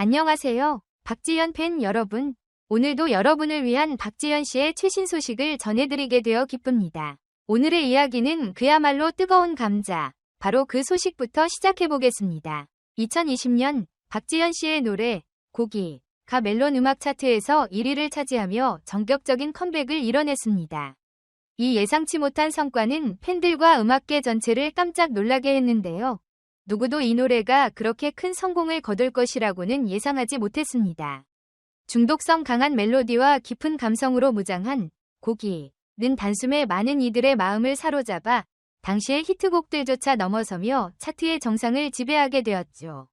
안녕하세요. 박지연 팬 여러분. 오늘도 여러분을 위한 박지연 씨의 최신 소식을 전해드리게 되어 기쁩니다. 오늘의 이야기는 그야말로 뜨거운 감자. 바로 그 소식부터 시작해보겠습니다. 2020년 박지연 씨의 노래 고기 가 멜론 음악 차트에서 1위를 차지하며 전격적인 컴백을 이뤄냈습니다. 이 예상치 못한 성과는 팬들과 음악계 전체를 깜짝 놀라게 했는데요. 누구도 이 노래가 그렇게 큰 성공을 거둘 것이라고는 예상하지 못했습니다. 중독성 강한 멜로디와 깊은 감성으로 무장한 고기는 단숨에 많은 이들의 마음을 사로잡아 당시의 히트곡들조차 넘어서며 차트의 정상을 지배하게 되었죠.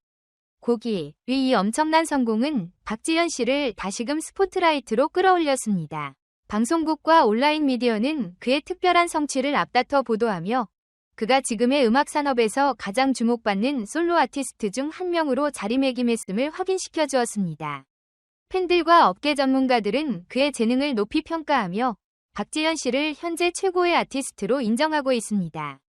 고기의 이 엄청난 성공은 박지현 씨를 다시금 스포트라이트로 끌어올렸습니다. 방송국과 온라인 미디어는 그의 특별한 성취를 앞다퉈 보도하며 그가 지금의 음악 산업에서 가장 주목받는 솔로 아티스트 중 한 명으로 자리매김했음을 확인시켜 주었습니다. 팬들과 업계 전문가들은 그의 재능을 높이 평가하며 박지현 씨를 현재 최고의 아티스트로 인정하고 있습니다.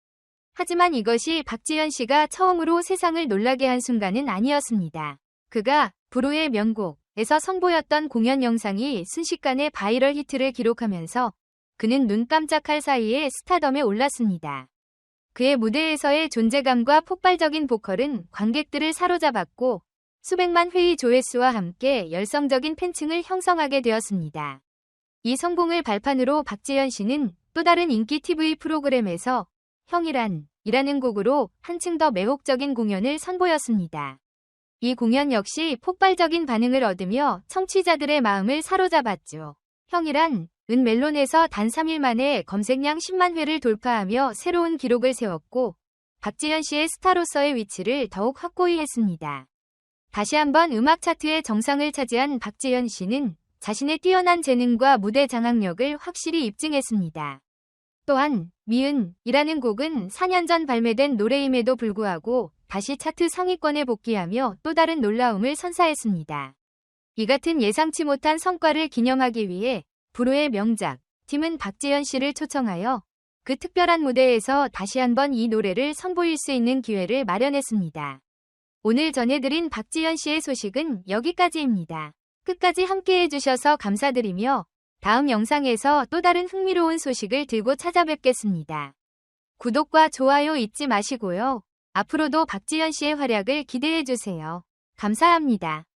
하지만 이것이 박지현 씨가 처음으로 세상을 놀라게 한 순간은 아니었습니다. 그가 불후의 명곡에서 선보였던 공연 영상이 순식간에 바이럴 히트를 기록하면서 그는 눈 깜짝할 사이에 스타덤에 올랐습니다. 그의 무대에서의 존재감과 폭발적인 보컬은 관객들을 사로잡았고 수백만 회의 조회수와 함께 열성적인 팬층을 형성하게 되었습니다. 이 성공을 발판으로 박지현 씨는 또 다른 인기 TV 프로그램에서 형이란 이라는 곡으로 한층 더 매혹적인 공연을 선보였습니다. 이 공연 역시 폭발적인 반응을 얻으며 청취자들의 마음을 사로잡았죠. 형이란 은 멜론에서 단 3일 만에 검색량 10만 회를 돌파하며 새로운 기록을 세웠고 박지현 씨의 스타로서의 위치를 더욱 확고히 했습니다. 다시 한번 음악 차트의 정상을 차지한 박지현 씨는 자신의 뛰어난 재능과 무대 장악력을 확실히 입증했습니다. 또한 미은이라는 곡은 4년 전 발매된 노래임에도 불구하고 다시 차트 상위권에 복귀하며 또 다른 놀라움을 선사했습니다. 이 같은 예상치 못한 성과를 기념하기 위해 불후의 명작 팀은 박지현 씨를 초청하여 그 특별한 무대에서 다시 한번 이 노래를 선보일 수 있는 기회를 마련했습니다. 오늘 전해드린 박지현 씨의 소식은 여기까지입니다. 끝까지 함께 해 주셔서 감사드리며 다음 영상에서 또 다른 흥미로운 소식을 들고 찾아뵙겠습니다. 구독과 좋아요 잊지 마시고요. 앞으로도 박지현 씨의 활약을 기대해 주세요. 감사합니다.